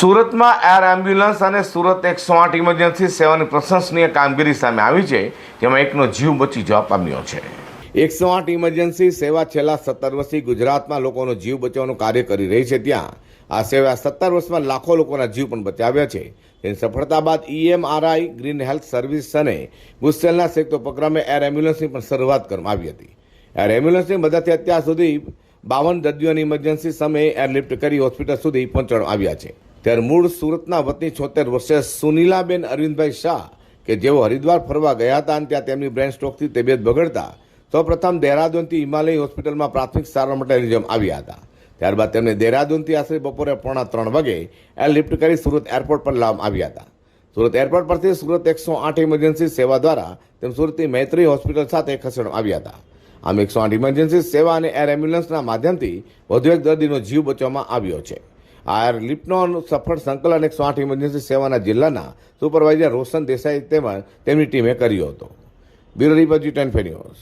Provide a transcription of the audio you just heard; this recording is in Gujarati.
સુરતમાં એર એમ્બ્યુલન્સ અને સુરત એકસો આઠ ઇમરજન્સી સેવાની પ્રશંસનીય કામગીરી સામે આવી છે, જેમાં એકનો જીવ બચી જવા પામ્યો છે. એકસો આઠ ઇમરજન્સી સેવા છેલ્લા સત્તર વર્ષથી ગુજરાતમાં લોકોનો જીવ બચાવવાનું કાર્ય કરી રહી છે ત્યાં. આ સેવા સત્તર વર્ષમાં લાખો લોકોના જીવ પણ બચાવ્યા છે. તેની સફળતા બાદ ઈએમઆરઆઈ ગ્રીન હેલ્થ સર્વિસ અને ગુસ્સેલના સંયુક્ત ઉપક્રમે એર એમ્બ્યુલન્સની પણ શરૂઆત કરવામાં આવી હતી. એર એમ્બ્યુલન્સની મદદથી અત્યાર સુધી બાવન દર્દીઓની ઇમરજન્સી સમયે એરલિફ્ટ કરી હોસ્પિટલ સુધી પહોંચાડવામાં આવ્યા છે. ત્યારે મૂળ સુરતના વતની છોતેર વર્ષે સુનીલાબેન અરવિંદભાઈ શાહ, કે જેઓ હરિદ્વાર ફરવા ગયા હતા અને ત્યાં તેમની બ્રેન સ્ટ્રોકથી તબિયત બગડતા, સૌપ્રથમ દહેરાદૂનથી હિમાલય હોસ્પિટલમાં પ્રાથમિક સારવાર માટે લઈ આવ્યા હતા. ત્યારબાદ તેમને દહેરાદૂનથી આશરે બપોરે પોણા ત્રણ વાગે એરલિફ્ટ કરી સુરત એરપોર્ટ પર લાવવામાં આવ્યા હતા. સુરત એરપોર્ટ પરથી સુરત એકસો આઠ ઇમરજન્સી સેવા દ્વારા તેમ સુરતની મૈત્રી હોસ્પિટલ સાથે ખસેડવામાં આવ્યા હતા. આમ એકસો આઠ ઇમરજન્સી સેવા અને એર એમ્બ્યુલન્સના માધ્યમથી વધુ એક દર્દીનો જીવ બચાવવામાં આવ્યો છે. આ લિપ્ટોન સફળ સંકલન એકસો આઠ ઇમરજન્સી સેવાના જિલ્લાના સુપરવાઇઝર રોશન દેસાઈ તેમજ તેમની ટીમે કર્યો હતો. Bureau report ten news.